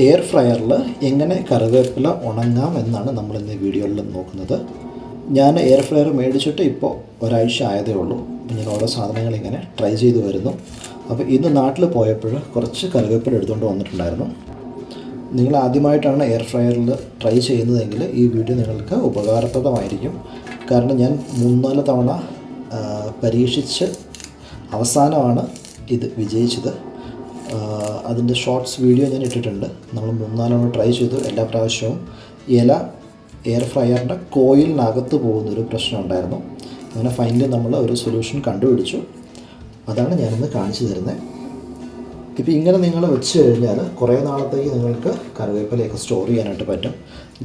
Air ഫ്രയറിൽ എങ്ങനെ കറിവേപ്പില ഉണങ്ങാം എന്നാണ് നമ്മൾ ഇന്ന് വീഡിയോയിൽ നോക്കുന്നത്. ഞാൻ എയർ ഫ്രയർ മേടിച്ചിട്ട് ഇപ്പോൾ ഒരാഴ്ച ആയതേ ഉള്ളൂ. ഞാൻ ഓരോ സാധനങ്ങൾ ഇങ്ങനെ ട്രൈ ചെയ്ത് വരുന്നു. അപ്പോൾ ഇന്ന് നാട്ടിൽ പോയപ്പോൾ കുറച്ച് കറിവേപ്പില എടുത്തുകൊണ്ട് വന്നിട്ടുണ്ടായിരുന്നു. നിങ്ങൾ ആദ്യമായിട്ടാണ് എയർ ഫ്രയറിൽ ട്രൈ ചെയ്യുന്നതെങ്കിൽ ഈ വീഡിയോ നിങ്ങൾക്ക് ഉപകാരപ്രദമായിരിക്കും. കാരണം ഞാൻ മൂന്നാൽ തവണ പരീക്ഷിച്ച് അവസാനമാണ് ഇത് വിജയിച്ചത്. അതിന്റെ ഷോർട്സ് വീഡിയോ ഞാൻ ഇട്ടിട്ടുണ്ട്. നമ്മൾ മൂന്നാലോണം ട്രൈ ചെയ്തു. എല്ലാ പ്രാവശ്യവും ഇല എയർ ഫ്രയറിന്റെ കോയിലിനകത്ത് പോകുന്നൊരു പ്രശ്നം ഉണ്ടായിരുന്നു. അങ്ങനെ ഫൈനലി നമ്മൾ ഒരു സൊല്യൂഷൻ കണ്ടുപിടിച്ചു. അതാണ് ഞാനിന്ന് കാണിച്ചു തരുന്നത് ഇപ്പോൾ ഇങ്ങനെ നിങ്ങൾ വെച്ച് കഴിഞ്ഞാൽ കുറേ നാളത്തേക്ക് നിങ്ങൾക്ക് കറിവേപ്പിലയൊക്കെ സ്റ്റോർ ചെയ്യാനായിട്ട് പറ്റും.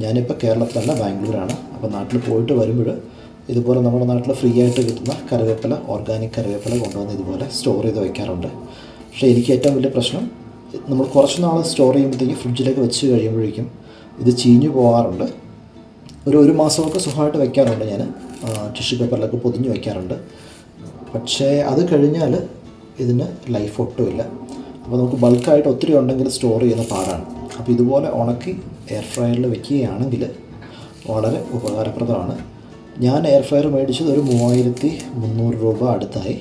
ഞാനിപ്പോൾ കേരളത്തിലല്ല ബാംഗ്ലൂരാണ്. അപ്പോൾ നാട്ടിൽ പോയിട്ട് വരുമ്പോൾ ഇതുപോലെ നമ്മുടെ നാട്ടിൽ ഫ്രീ ആയിട്ട് കിട്ടുന്ന കറിവേപ്പില ഓർഗാനിക് കറിവേപ്പില കൊണ്ടുവന്ന് ഇതുപോലെ സ്റ്റോർ ചെയ്ത് വയ്ക്കാറുണ്ട് പക്ഷേ എനിക്ക് ഏറ്റവും വലിയ പ്രശ്നം നമ്മൾ കുറച്ച് നാൾ സ്റ്റോർ ചെയ്യുമ്പോഴത്തേക്ക് ഫ്രിഡ്ജിലേക്ക് വെച്ച് കഴിയുമ്പോഴേക്കും ഇത് ചീഞ്ഞു പോകാറുണ്ട് ഒരു ഒരു മാസമൊക്കെ സുഖമായിട്ട് വയ്ക്കാറുണ്ട് ഞാൻ ടിഷ്യൂ പേപ്പറിലൊക്കെ പൊതിഞ്ഞ് വയ്ക്കാറുണ്ട് പക്ഷേ അത് കഴിഞ്ഞാൽ ഇതിന് ലൈഫ് ഒട്ടുമില്ല. അപ്പോൾ നമുക്ക് ബൾക്കായിട്ട് ഒത്തിരി ഉണ്ടെങ്കിൽ സ്റ്റോർ ചെയ്യുന്ന പാടാണ്. അപ്പോൾ ഇതുപോലെ ഉണക്കി എയർ ഫ്രയറിൽ വെക്കുകയാണെങ്കിൽ വളരെ ഉപകാരപ്രദമാണ്. ഞാൻ എയർ ഫ്രയർ മേടിച്ചത് ഒരു മൂവായിരത്തി മുന്നൂറ് രൂപ അടുത്തായി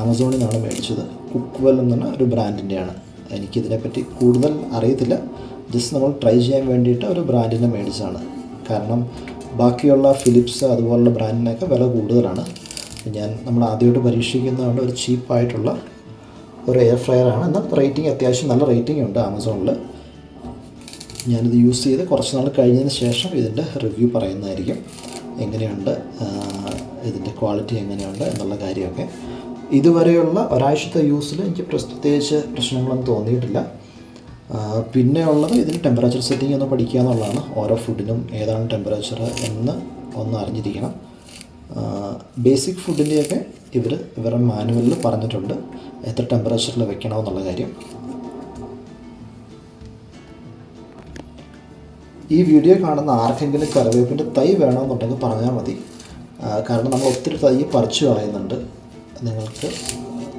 ആമസോണിൽ നിന്നാണ് മേടിച്ചത്. കുക്ക്വെൽ എന്ന ഒരു ബ്രാൻഡിന്റെയാണ് എനിക്കിതിനെപ്പറ്റി കൂടുതൽ അറിയത്തില്ല. ജസ്റ്റ് നമ്മൾ ട്രൈ ചെയ്യാൻ വേണ്ടിയിട്ട് ഒരു ബ്രാൻഡിനെ മേടിച്ചതാണ്. കാരണം ബാക്കിയുള്ള ഫിലിപ്സ് അതുപോലുള്ള ബ്രാൻഡിനൊക്കെ വില കൂടുതലാണ്. ഞാൻ നമ്മൾ ആദ്യമായിട്ട് പരീക്ഷിക്കുന്നതുകൊണ്ട് ഒരു ചീപ്പായിട്ടുള്ള ഒരു എയർ ഫ്രയറാണ് എന്നാൽ റേറ്റിംഗ് അത്യാവശ്യം നല്ല റേറ്റിംഗ് ഉണ്ട് ആമസോണിൽ ഞാനിത് യൂസ് ചെയ്ത് കുറച്ച് നാൾ കഴിഞ്ഞതിന് ശേഷം ഇതിന്റെ റിവ്യൂ പറയുന്നതായിരിക്കും. എങ്ങനെയുണ്ട്? ഇതിന്റെ ക്വാളിറ്റി എങ്ങനെയുണ്ട്? എന്നുള്ള കാര്യമൊക്കെ. ഇതുവരെയുള്ള ഒരാഴ്ചത്തെ യൂസിൽ എനിക്ക് പ്രത്യേകിച്ച് പ്രശ്നങ്ങളൊന്നും തോന്നിയിട്ടില്ല. പിന്നെ ഉള്ളത് ഇതിന് ടെമ്പറേച്ചർ സെറ്റിംഗ് ഒന്ന് പഠിക്കുക എന്നുള്ളതാണ്. ഓരോ ഫുഡിനും ഏതാണ് ടെമ്പറേച്ചർ എന്ന് ഒന്ന് അറിഞ്ഞിരിക്കണം. ബേസിക് ഫുഡിന്റെയൊക്കെ ഇവർ ഇവരുടെ മാനുവലിൽ പറഞ്ഞിട്ടുണ്ട്. എത്ര ടെമ്പറേച്ചറിൽ വെക്കണമെന്നുള്ള കാര്യം. ഈ വീഡിയോ കാണുന്ന ആർക്കെങ്കിലും കറിവേപ്പിന്റെ തൈ വേണമെന്നുണ്ടെങ്കിൽ പറഞ്ഞാൽ മതി. കാരണം നമ്മൾ ഒത്തിരി തൈ പറിച്ചു കളയുന്നുണ്ട്. നിങ്ങൾക്ക്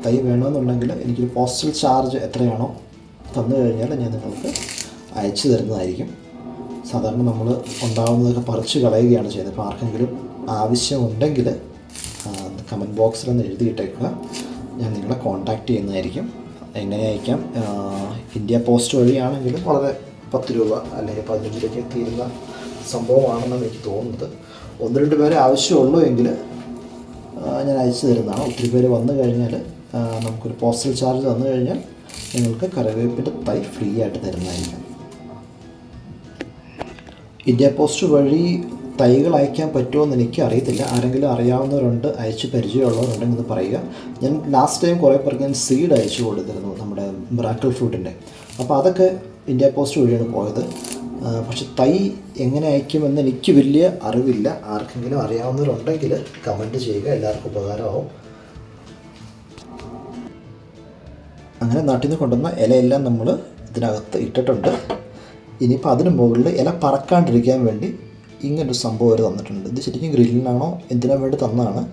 തൈ വേണമെന്നുണ്ടെങ്കിൽ എനിക്കൊരു പോസ്റ്റൽ ചാർജ് എത്രയാണോ തന്നു കഴിഞ്ഞാൽ ഞാൻ നിങ്ങൾക്ക് അയച്ചു തരുന്നതായിരിക്കും. സാധാരണ നമ്മൾ ഉണ്ടാകുന്നതൊക്കെ പറിച്ചു കളയുകയാണ് ചെയ്യുന്നത്. അപ്പോൾ ആർക്കെങ്കിലും ആവശ്യമുണ്ടെങ്കിൽ കമന്റ് ബോക്സിൽ ഒന്ന് എഴുതിയിട്ടേക്കുക. ഞാൻ നിങ്ങളെ കോൺടാക്റ്റ് ചെയ്യുന്നതായിരിക്കും. എങ്ങനെ അയക്കാം? ഇന്ത്യ പോസ്റ്റ് വഴിയാണെങ്കിൽ വളരെ പത്ത് രൂപ അല്ലെങ്കിൽ പതിനഞ്ച് രൂപയ്ക്ക് തീരുന്ന സംഭവമാണെന്നാണ് എനിക്ക് തോന്നുന്നത്. ഒന്ന് രണ്ട് പേരെ ആവശ്യമുള്ളൂ എങ്കിൽ ഞാൻ അയച്ചു തരുന്നതാണ്. ഒത്തിരി പേര് വന്നു കഴിഞ്ഞാൽ നമുക്കൊരു പോസ്റ്റൽ ചാർജ് വന്നു കഴിഞ്ഞാൽ നിങ്ങൾക്ക് കറിവേപ്പിന്റെ തൈ ഫ്രീ ആയിട്ട് തരുന്നതായിരിക്കും. ഇന്ത്യ പോസ്റ്റ് വഴി തൈകൾ അയക്കാൻ പറ്റുമോ എന്ന് എനിക്ക് അറിയത്തില്ല. ആരെങ്കിലും അറിയാവുന്നവരുണ്ട് അയച്ച് പരിചയമുള്ളവരുണ്ടെങ്കിൽ ഒന്ന് പറയുക. ഞാൻ ലാസ്റ്റ് ടൈം കുറേ പേർക്ക് ഞാൻ സീഡ് അയച്ചു കൊടുത്തിരുന്നു നമ്മുടെ ബ്രാക്കിൾ ഫ്രൂട്ടിന്റെ അപ്പോൾ അതൊക്കെ ഇന്ത്യ പോസ്റ്റ് വഴിയാണ് പോയത്. പക്ഷെ തൈ എങ്ങനെ അയക്കുമെന്ന് എനിക്ക് വലിയ അറിവില്ല. ആർക്കെങ്കിലും അറിയാവുന്നവരുണ്ടെങ്കിൽ കമന്റ് ചെയ്യുക. എല്ലാവർക്കും ഉപകാരമാവും. അങ്ങനെ നാട്ടിൽ നിന്ന് കൊണ്ടുവന്ന ഇലയെല്ലാം നമ്മൾ ഇതിനകത്ത് ഇട്ടിട്ടുണ്ട്. ഇനിയിപ്പോൾ അതിന് മുകളിൽ ഇല പറക്കാണ്ടിരിക്കാൻ വേണ്ടി ഇങ്ങനൊരു സംഭവം അവർ തന്നിട്ടുണ്ട്. ഇത് ശരിക്കും ഗ്രില്ലിനാണോ? എന്തിനാ വേണ്ടി തന്നതാണ്?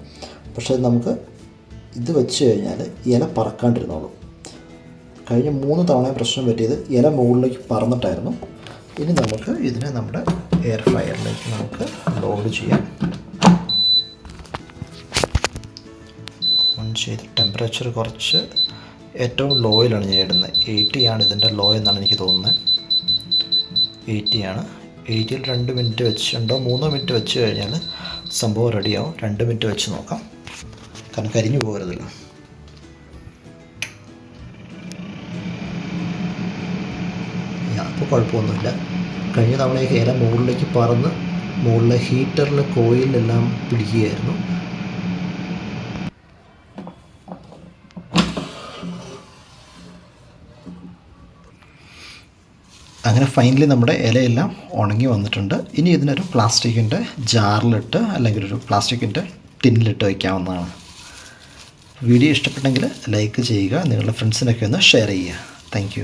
പക്ഷേ നമുക്ക് ഇത് വെച്ച് കഴിഞ്ഞാൽ ഇല പറക്കാണ്ടിരുന്നോളും. കഴിഞ്ഞ മൂന്ന് തവണ പ്രശ്നം പറ്റിയത് ഇല മുകളിലേക്ക് പറന്നിട്ടായിരുന്നു. ഇനി നമുക്ക് ഇതിനെ നമ്മുടെ എയർ ഫ്രയറിലേക്ക് നമുക്ക് ലോഡ് ചെയ്യാം. ഓൺ ചെയ്ത് ടെമ്പറേച്ചർ കുറച്ച് ഏറ്റവും ലോയിലാണ് ഞാൻ ഇടുന്നത്. എയ്റ്റി ആണ് ഇതിന്റെ ലോ എന്നാണ് എനിക്ക് തോന്നുന്നത്. എയ്റ്റി ആണ്. എയ്റ്റിയിൽ രണ്ട് മിനിറ്റ് വെച്ചുണ്ടോ മൂന്നോ മിനിറ്റ് വെച്ച് കഴിഞ്ഞാൽ സംഭവം റെഡിയാവും രണ്ട് മിനിറ്റ് വെച്ച് നോക്കാം. കാരണം കരിഞ്ഞു പോകരുതല്ലോ. കുഴപ്പമൊന്നുമില്ല. കഴിഞ്ഞ തവണയൊക്കെ ഇല മുകളിലേക്ക് പറന്ന് മുകളിലെ ഹീറ്ററിലെ കോയിലെല്ലാം പിടിക്കുകയായിരുന്നു. അങ്ങനെ ഫൈനലി നമ്മുടെ ഇലയെല്ലാം ഉണങ്ങി വന്നിട്ടുണ്ട്. ഇനി ഇതിനൊരു പ്ലാസ്റ്റിക്കിന്റെ ജാറിലിട്ട് അല്ലെങ്കിൽ ഒരു പ്ലാസ്റ്റിക്കിന്റെ ടിന്നിലിട്ട് വയ്ക്കാവുന്നതാണ്. വീഡിയോ ഇഷ്ടപ്പെട്ടെങ്കിൽ ലൈക്ക് ചെയ്യുക നിങ്ങളുടെ ഫ്രണ്ട്സിനൊക്കെ ഒന്ന് ഷെയർ ചെയ്യുക. താങ്ക്